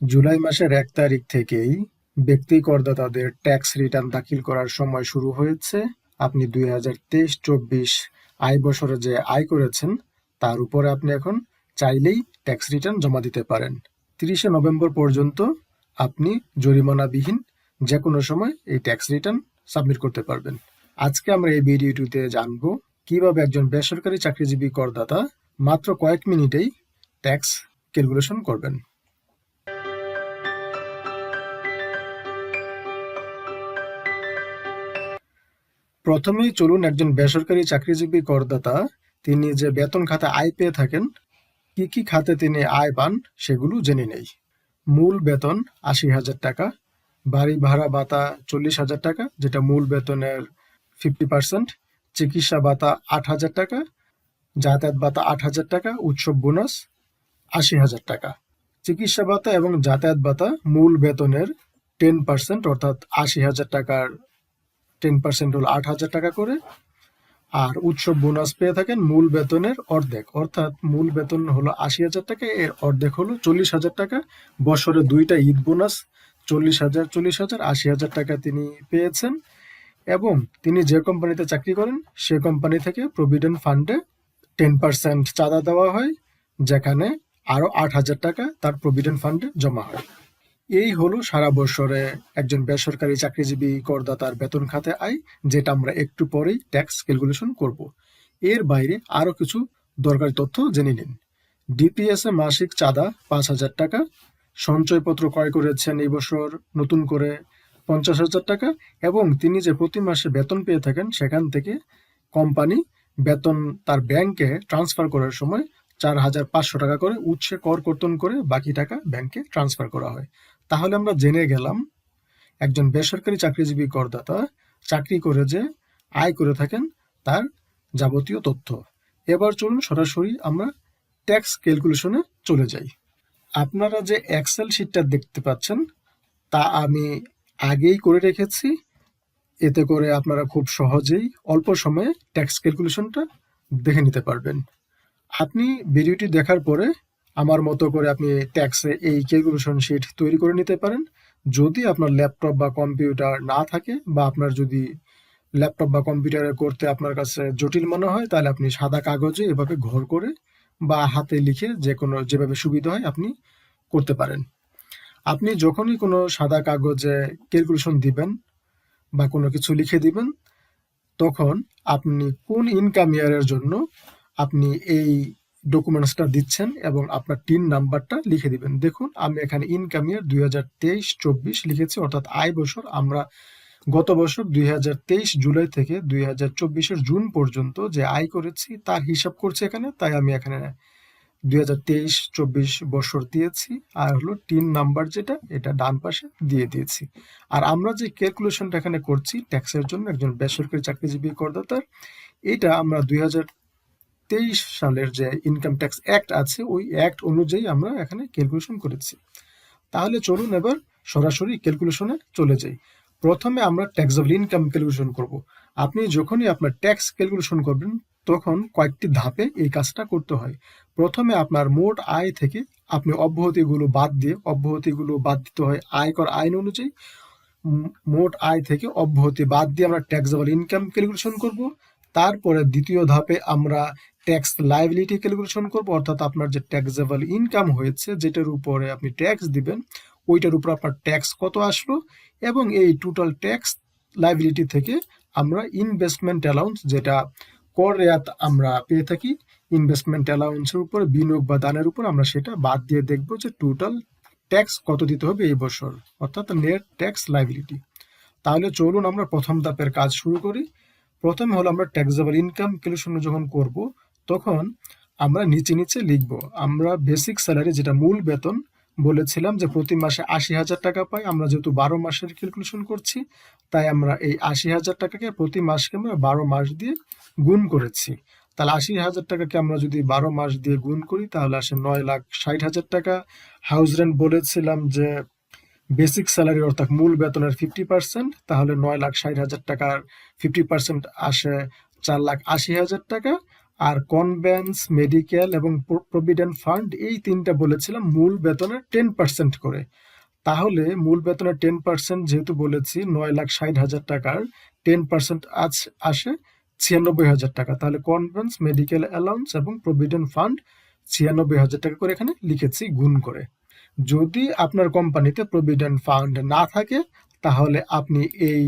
জুলাই মাসের এক তারিখ থেকেই ব্যক্তি করদাতাদের ট্যাক্স রিটার্ন দাখিল করার সময় শুরু হয়েছে। আপনি দুই হাজার তেইশ চব্বিশ আয় বছরে যে আয় করেছেন, তার উপরে আপনি এখন চাইলেই ট্যাক্স রিটার্ন জমা দিতে পারেন। তিরিশে নভেম্বর পর্যন্ত আপনি জরিমানাবিহীন যে কোনো সময় এই ট্যাক্স রিটার্ন সাবমিট করতে পারবেন। আজকে আমরা এই ভিডিওটিতে জানব কীভাবে একজন বেসরকারি চাকরিজীবী করদাতা মাত্র কয়েক মিনিটেই ট্যাক্স ক্যালকুলেশন করবেন। প্রথমেই চলুন একজন বেসরকারি চাকরিজীবী করদাতা, তিনি যে বেতন খাতে আয় পেয়ে থাকেন, কি কি খাতে তিনি আয় পান সেগুলো জেনে নেই। মূল বেতন আশি হাজার টাকা, বাড়ি ভাড়া ভাতা চল্লিশ হাজার টাকা, যেটা মূল বেতনের ফিফটি পার্সেন্ট চিকিৎসা ভাতা আট হাজার টাকা, যাতায়াত ভাতা আট হাজার টাকা, উৎসব বোনাস আশি হাজার টাকা। চিকিৎসা ভাতা এবং যাতায়াত ভাতা মূল বেতনের টেন পার্সেন্ট অর্থাৎ আশি হাজার টাকার টেন পার্সেন্ট হলো আট হাজার টাকা করে। আর উৎসব বোনাস পেয়ে থাকেন মূল বেতনের অর্ধেক। অর্থাৎ মূল বেতন হলো আশি হাজার টাকা, এর অর্ধেক হলো চল্লিশ হাজার টাকা। বছরে দুইটা ঈদ বোনাস চল্লিশ হাজার চল্লিশ হাজার, আশি হাজার টাকা তিনি পেয়েছেন। এবং তিনি যে কোম্পানিতে চাকরি করেন, সে কোম্পানি থেকে প্রভিডেন্ট ফান্ডে টেন পার্সেন্ট চাঁদা দেওয়া হয়, যেখানে আরও আট হাজার টাকা তার প্রভিডেন্ট ফান্ডে জমা হয়। এই হলো সারা বছরে একজন বেসরকারি চাকরিজীবী করদাতার বেতন খাতে আয়, যেটা আমরা একটু পরেই ট্যাক্স ক্যালকুলেশন করব। এর বাইরে আরও কিছু দরকারি তথ্য জেনে নিন। ডিপিএসএ মাসিক চাঁদা পাঁচ হাজার টাকা, সঞ্চয়পত্র ক্রয় করেছেন এই বছর নতুন করে পঞ্চাশ হাজার টাকা, এবং তিনি যে প্রতি মাসে বেতন পেয়ে থাকেন সেখান থেকে কোম্পানি বেতন তার ব্যাংকে ট্রান্সফার করার সময় চার হাজার পাঁচশো টাকা করে উৎসে কর কর্তন করে বাকি টাকা ব্যাংকে ট্রান্সফার করা হয়। তাহলে আমরা জেনে গেলাম, একজন বেসরকারি চাকরিজীবী করদাতা চাকরি করে যে আয় করে থাকেন তার যাবতীয় তথ্য। এবার চলুন সরাসরি আমরা ট্যাক্স ক্যালকুলেশনে চলে যাই। আপনারা যে এক্সেল শিটটা দেখতে পাচ্ছেন, তা আমি আগেই করে রেখেছি। এতে করে আপনারা খুব সহজেই অল্প সময়ে ট্যাক্স ক্যালকুলেশনটা দেখে নিতে পারবেন। আপনি ভিডিওটি দেখার পরে আমার মতো করে আপনি ট্যাক্সে এই ক্যালকুলেশন শিট তৈরি করে নিতে পারেন। যদি আপনার ল্যাপটপ বা কম্পিউটার না থাকে বা আপনার যদি ল্যাপটপ বা কম্পিউটারে করতে আপনার কাছে জটিল মনে হয়, তাহলে আপনি সাদা কাগজে এভাবে ঘর করে বা হাতে লিখে যে কোনো, যেভাবে সুবিধা হয় আপনি করতে পারেন। আপনি যখনই কোনো সাদা কাগজে ক্যালকুলেশন দিবেন বা কোনো কিছু লিখে দিবেন, তখন আপনি কোন ইনকাম ইয়ারের জন্য আপনি এই ডকুমেন্টসটা দিচ্ছেন এবং আপনার টিন নাম্বারটা লিখে দিবেন। দেখুন, আমি এখানে ইনকাম ইয়ার দুই হাজার তেইশ চব্বিশ লিখেছি, অর্থাৎ আয় বছর। আমরা গত বছর দুই হাজার তেইশ জুলাই থেকে দুই হাজার জুন পর্যন্ত যে আয় করেছি, তার হিসাব করছি এখানে, তাই আমি এখানে দুই হাজার তেইশ চব্বিশ বছর দিয়েছি। আর হলো টিন নাম্বার যেটা, এটা ডান পাশে দিয়ে দিয়েছি। আর আমরা যে ক্যালকুলেশনটা এখানে করছি ট্যাক্সের জন্য একজন বেসরকারি চাকরিজীবী করদাতার, এটা আমরা দুই হাজার তেইশ সালের যে ইনকাম ট্যাক্স অ্যাক্ট আছে, ওই অ্যাক্ট অনুযায়ী আমরা এখানে ক্যালকুলেশন করেছি। তাহলে চলুন এবার সরাসরি ক্যালকুলেশনে চলে যাই। প্রথমে আমরা ট্যাক্সেবল ইনকাম ক্যালকুলেশন করব। আপনি যখনই আপনার ট্যাক্স ক্যালকুলেশন করবেন, তখন কয়েকটি ধাপে এই কাজটা করতে হয়। প্রথমে আপনার মোট আয় থেকে আপনি অব্যাহতিগুলো বাদ দিয়ে, অব্যাহতিগুলো বাদ দিতে হয় আয়কর আইন অনুযায়ী। মোট আয় থেকে অব্যাহতি বাদ দিয়ে আমরা ট্যাক্সেবল ইনকাম ক্যালকুলেশন করব। তারপরে দ্বিতীয় ধাপে আমরা ট্যাক্স লাইবিলিটি ক্যালকুলেশন করব, অর্থাৎ আপনার যে ট্যাক্সেবল ইনকাম হয়েছে, যেটার উপরে আপনি ট্যাক্স দিবেন, ওইটার উপর আপনার ট্যাক্স কত আসলো, এবং এই টোটাল ট্যাক্স লাইবিলিটি থেকে আমরা ইনভেস্টমেন্ট অ্যালাউন্স যেটা কর রেয়াত আমরা পেয়ে থাকি ইনভেস্টমেন্ট অ্যালাউন্সের উপর, বিনিয়োগ বা দানের উপর, আমরা সেটা বাদ দিয়ে দেখব যে টোটাল ট্যাক্স কত দিতে হবে এই বছর, অর্থাৎ নেট ট্যাক্স লাইবিলিটি তাহলে চলুন আমরা প্রথম ধাপের কাজ শুরু করি। প্রথমে হলো আমরা ট্যাক্সেবল ইনকাম ক্যালকুলেশন যখন করব, তখন আমরা নিচে নিচে লিখব। আমরা বেসিক স্যালারি যেটা মূল বেতন বলেছিলাম যে প্রতি মাসে আশি হাজার টাকা পাই, আমরা যেহেতু বারো মাসের ক্যালকুলেশন করছি, তাই আমরা এই আশি হাজার টাকাকে প্রতি মাসকে আমরা বারো মাস দিয়ে গুণ করেছি। তাহলে আশি হাজার টাকাকে আমরা যদি বারো মাস দিয়ে গুণ করি, তাহলে আসে নয় লাখ ষাট হাজার টাকা। হাউস রেন্ট বলেছিলাম যে বেসিক স্যালারি অর্থাৎ মূল বেতনের ফিফটি পার্সেন্ট তাহলে নয় লাখ ষাট হাজার টাকার ফিফটি পার্সেন্ট আসে চার লাখ আশি হাজার টাকা। আর কনভেন্স মেডিকেল এবং প্রভিডেন্ট ফান্ড এই তিনটা বলেছিলাম মূল বেতনের টেন পার্সেন্ট করে। তাহলে মূল বেতনের টেন পার্সেন্ট যেহেতু বলেছি, নয় লাখ ষাট হাজার টাকার টেন পার্সেন্ট আসে ছিয়ানব্বই হাজার টাকা। তাহলে কনভেন্স মেডিকেল অ্যালাউন্স এবং প্রভিডেন্ট ফান্ড ছিয়ানব্বই হাজার টাকা করে এখানে লিখেছি গুণ করে। যদি আপনার কোম্পানিতে প্রভিডেন্ট ফান্ড না থাকে, তাহলে আপনি এই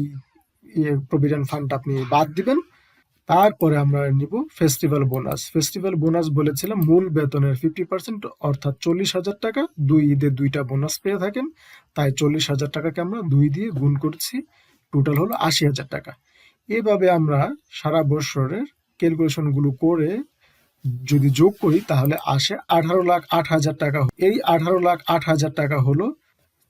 প্রভিডেন্ট ফান্ড আপনি বাদ দিবেন। তারপরে আমরা নিব ফেস্টিভ্যাল বোনাস ফেস্টিভ্যাল বোনাস বলেছিলাম, মূল বেতনের ফিফটি পার্সেন্ট অর্থাৎ চল্লিশ হাজার টাকা। দুই ঈদে দুইটা বোনাস পেয়ে থাকেন। তাই চল্লিশ হাজার টাকাকে আমরা দুই দিয়ে গুণ করছি। টোটাল হলো আশি হাজার টাকা। এভাবে আমরা সারা বছরের ক্যালকুলেশনগুলো করে যদি যোগ করি, তাহলে আসে আঠারো লাখ আট হাজার টাকা এই আঠারো লাখ আট হাজার টাকা হলো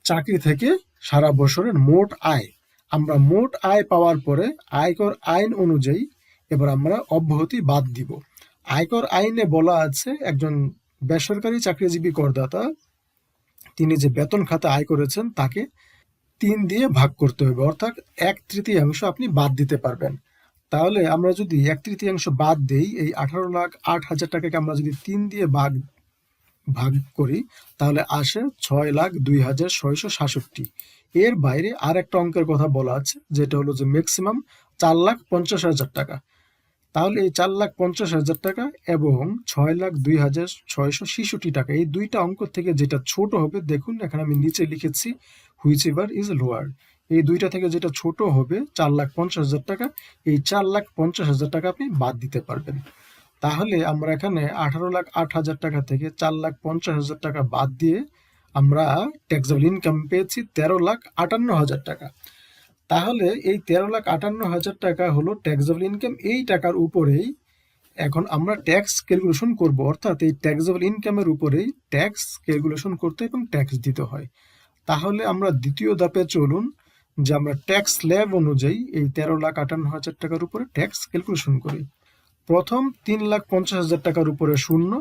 চাকরি থেকে সারা বছরের মোট আয়। আমরা মোট আয় পাওয়ার পরে আয়কর আইন অনুযায়ী এবার আমরা অব্যাহতি বাদ দিব। আয়কর আইনে বলা আছে, একজন বেসরকারি চাকরিজীবী করদাতা, তিনি যে বেতন খাতা আয় করেছেন, তাকে তিন দিয়ে ভাগ করতে হবে। অর্থাৎ এক তৃতীয়াংশ আপনি বাদ দিতে পারবেন। তাহলে আমরা যদি এক তৃতীয়াংশ বাদ দেই, এই আঠারো লাখ আট হাজার টাকাকে আমরা যদি তিন দিয়ে ভাগ ভাগ করি, তাহলে আসে ছয় লাখ দুই হাজার ছয়শো সাতষট্টি। এর বাইরে আর একটা অঙ্কের কথা বলা আছে, যেটা হলো যে ম্যাক্সিমাম চার লাখ পঞ্চাশ হাজার টাকা। তাহলে এই চার লাখ পঞ্চাশ হাজার টাকা এবং ছয় লাখ দুই হাজার ছয়শো ছেষট্টি টাকা, এই দুইটা অঙ্ক থেকে যেটা ছোট হবে, দেখুন এখানে আমি নিচে লিখেছি হুইচ এভার ইজ লোয়ার এই দুইটা থেকে যেটা ছোট হবে চার লাখ পঞ্চাশ হাজার টাকা, এই চার লাখ পঞ্চাশ হাজার টাকা আপনি বাদ দিতে পারবেন। তাহলে আমরা এখানে আঠারো লাখ আট হাজার টাকা থেকে চার লাখ পঞ্চাশ হাজার টাকা বাদ দিয়ে আমরা ট্যাক্সেবল ইনকাম পেয়েছি তেরো লাখ আটান্ন হাজার টাকা। তাহলে এই তেরো লাখ আটান্ন হাজার টাকা হলো ট্যাক্সেবল ইনকাম এই টাকার উপরেই এখন আমরা ট্যাক্স ক্যালকুলেশন করব। অর্থাৎ এই ট্যাক্সেবল ইনকামের উপরেই ট্যাক্স ক্যালকুলেশন করতে এবং ট্যাক্স দিতে হয়। তাহলে আমরা দ্বিতীয় ধাপে চলুন। যে আমরা ট্যাক্স ল্যাব অনুযায়ী এই তেরো লাখ আটান্ন হাজার টাকার উপরে ট্যাক্স ক্যালকুলেশন করি। প্রথম তিন লাখ পঞ্চাশ হাজার টাকার উপরে শূন্য।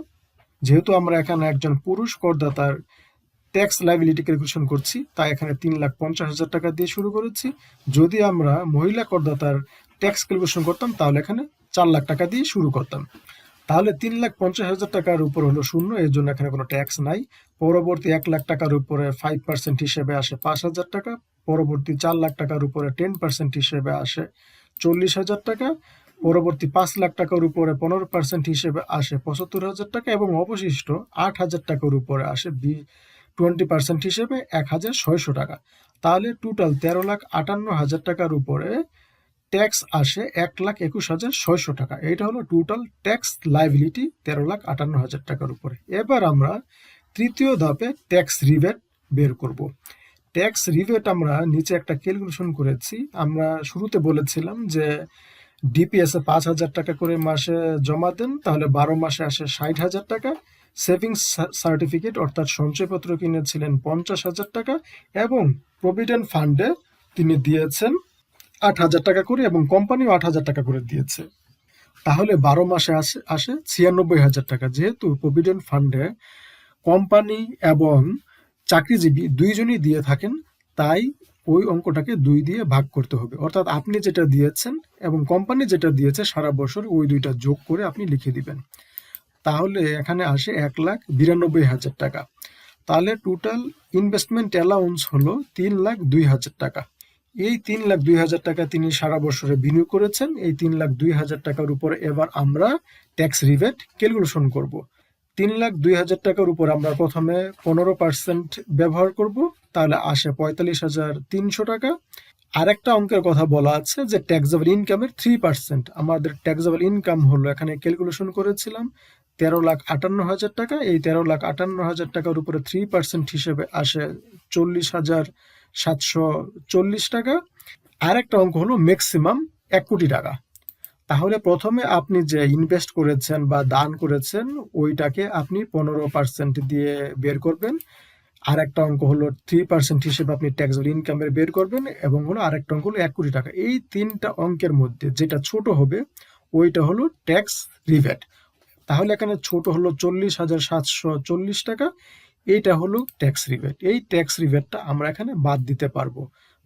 যেহেতু আমরা এখানে একজন পুরুষ করদাতার ট্যাক্স লাইবিলিটি ক্যালকুলেশন করছি, তাই এখানে তিন লাখ পঞ্চাশ হাজার টাকা দিয়ে শুরু করেছি। যদি আমরা মহিলা করদাতার ট্যাক্স ক্যালকুলেশন করতাম, তাহলে এখানে চার লাখ টাকা দিয়ে শুরু করতাম। তাহলে তিন লাখ পঞ্চাশ হাজার টাকার উপর হলো শূন্য, এর জন্য এখানে কোনো ট্যাক্স নাই। পরবর্তী এক লাখ টাকার উপরে ফাইভ পার্সেন্ট হিসেবে আসে পাঁচ হাজার টাকা। পরবর্তী চার লাখ টাকার উপরে টেন পার্সেন্ট হিসেবে আসে চল্লিশ হাজার টাকা, পরবর্তী পাঁচ লাখ টাকার উপরে পনেরো পার্সেন্ট হিসেবে আসে পঁচাত্তর হাজার টাকা এবং অবশিষ্ট আট হাজার টাকার উপরে আসে বি টোয়েন্টি পার্সেন্ট হিসেবে এক হাজার ছয়শো টাকা। তাহলে টোটাল তেরো লাখ আটান্ন হাজার টাকার উপরে ট্যাক্স আসে এক লাখ একুশ হাজার ছয়শো টাকা। এটা হলো টোটাল ট্যাক্স লাইবিলিটি তেরো লাখ আটান্ন হাজার টাকার উপরে। এবার আমরা তৃতীয় ধাপে ট্যাক্স রিবেট বের করব। ট্যাক্স রিবেট আমরা নিচে একটা ক্যালকুলেশন করেছি। আমরা শুরুতে বলেছিলাম যে ডিপিএস এ পাঁচ হাজার টাকা করে মাসে জমা দেন, তাহলে বারো মাসে আসে ষাট হাজার টাকা। সেভিংস সার্টিফিকেট অর্থাৎ সঞ্চয়পত্র কিনেছিলেন পঞ্চাশ হাজার টাকা এবং প্রভিডেন্ট ফান্ডে তিনি দিয়েছেন আট হাজার টাকা করে এবং কোম্পানিও আট হাজার টাকা করে দিয়েছে। তাহলে বারো মাসে আসে আসে ছিয়ানব্বই হাজার টাকা। যেহেতু প্রভিডেন্ট ফান্ডে কোম্পানি এবং চাকরিজীবী দুইজনই দিয়ে থাকেন, তাই ওই অঙ্কটাকে দুই দিয়ে ভাগ করতে হবে। অর্থাৎ আপনি যেটা দিয়েছেন এবং কোম্পানি যেটা দিয়েছে সারা বছর ওই দুইটা যোগ করে আপনি লিখে দিবেন। তাহলে এখানে আসে এক লাখ বিরানব্বই হাজার টাকা। তাহলে টোটাল ইনভেস্টমেন্ট অ্যালাউন্স হলো তিন লাখ দুই হাজার টাকা। এই তিন লাখ দুই হাজার টাকা তিনি সারা বছরে বিনিয়োগ করেছেন। এই তিন লাখ দুই হাজার টাকার উপরে এবার আমরা ট্যাক্স রিবেট ক্যালকুলেশন করব। তিন লাখ দুই হাজার টাকার উপর আমরা প্রথমে পনেরো পার্সেন্ট ব্যবহার করব, তাহলে আসে পঁয়তাল্লিশ হাজার তিনশো টাকা। আরেকটা অঙ্কের কথা বলা আছে যে ট্যাক্সেবল ইনকামের থ্রি পার্সেন্ট আমাদের ট্যাক্সেবল ইনকাম হলো, এখানে ক্যালকুলেশন করেছিলাম, তেরো লাখ আটান্ন হাজার টাকা। এই তেরো লাখ আটান্ন হাজার টাকার উপরে থ্রি পার্সেন্ট হিসেবে আসে চল্লিশ হাজার সাতশো চল্লিশ টাকা। আরেকটা অঙ্ক হলো ম্যাক্সিমাম এক কোটি টাকা। তাহলে প্রথমে আপনি যে ইনভেস্ট করেছেন বা দান করেছেন, ওইটাকে আপনি পনেরো পার্সেন্ট দিয়ে বের করবেন। আর একটা অঙ্ক হলো থ্রি পার্সেন্ট হিসেবে আপনি ট্যাক্সেবল ইনকামের বের করবেন এবং হলো আরেকটা অঙ্ক হলো এক কোটি টাকা। এই তিনটা অঙ্কের মধ্যে যেটা ছোট হবে, ওইটা হলো ট্যাক্স রিভেট তাহলে এখানে ছোট হলো চল্লিশ হাজার সাতশো চল্লিশ টাকা, এইটা হলো ট্যাক্স রিভেট এই ট্যাক্স রিভেটটা আমরা এখানে বাদ দিতে পারব।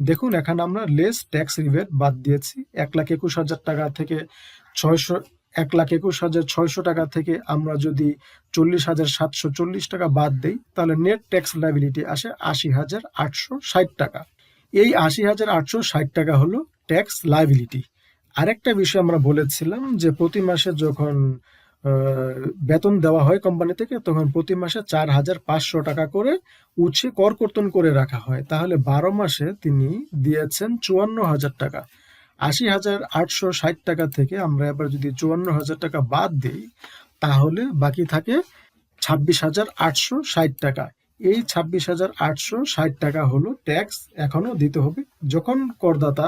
দেখুন, এখানে আমরা লেস ট্যাক্স রিভেট বাদ দিয়েছি। এক লাখ একুশ হাজার টাকা থেকে ছয়শো, এক লাখ একুশ হাজার ছয়শো টাকা থেকে আমরা যদি চল্লিশ হাজার সাতশো চল্লিশ টাকা বাদ দেই, তাহলে নেট ট্যাক্স লাইবিলিটি আসে আশি হাজার আটশো ষাট টাকা। এই আশি হাজার আটশো ষাট টাকা হলো ট্যাক্স লাইবিলিটি আরেকটা বিষয় আমরা বলেছিলাম যে প্রতি মাসে যখন বেতন দেওয়া হয় কোম্পানি থেকে, তখন প্রতি মাসে চার হাজার পাঁচশো টাকা করে উচ্ছে করকর্তন করে রাখা হয়। তাহলে বারো মাসে তিনি দিয়েছেন চুয়ান্ন হাজার টাকা। আশি হাজার আটশো ষাট টাকা থেকে আমরা এবার যদি চুয়ান্ন হাজার টাকা বাদ দিই, তাহলে বাকি থাকে ছাব্বিশ হাজার আটশো ষাট টাকা। এই ছাব্বিশ হাজার আটশো ষাট টাকা হলো ট্যাক্স এখনও দিতে হবে। যখন করদাতা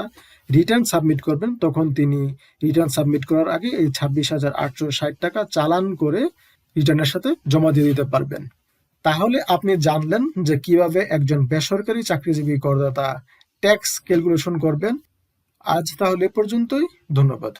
রিটার্ন সাবমিট করবেন, তখন তিনি রিটার্ন সাবমিট করার আগে এই ছাব্বিশ হাজার আটশো ষাট টাকা চালান করে রিটার্নের সাথে জমা দিয়ে দিতে পারবেন। তাহলে আপনি জানলেন যে কীভাবে একজন বেসরকারি চাকরিজীবী করদাতা ট্যাক্স ক্যালকুলেশন করবেন। আজ তাহলে পর্যন্তই, ধন্যবাদ।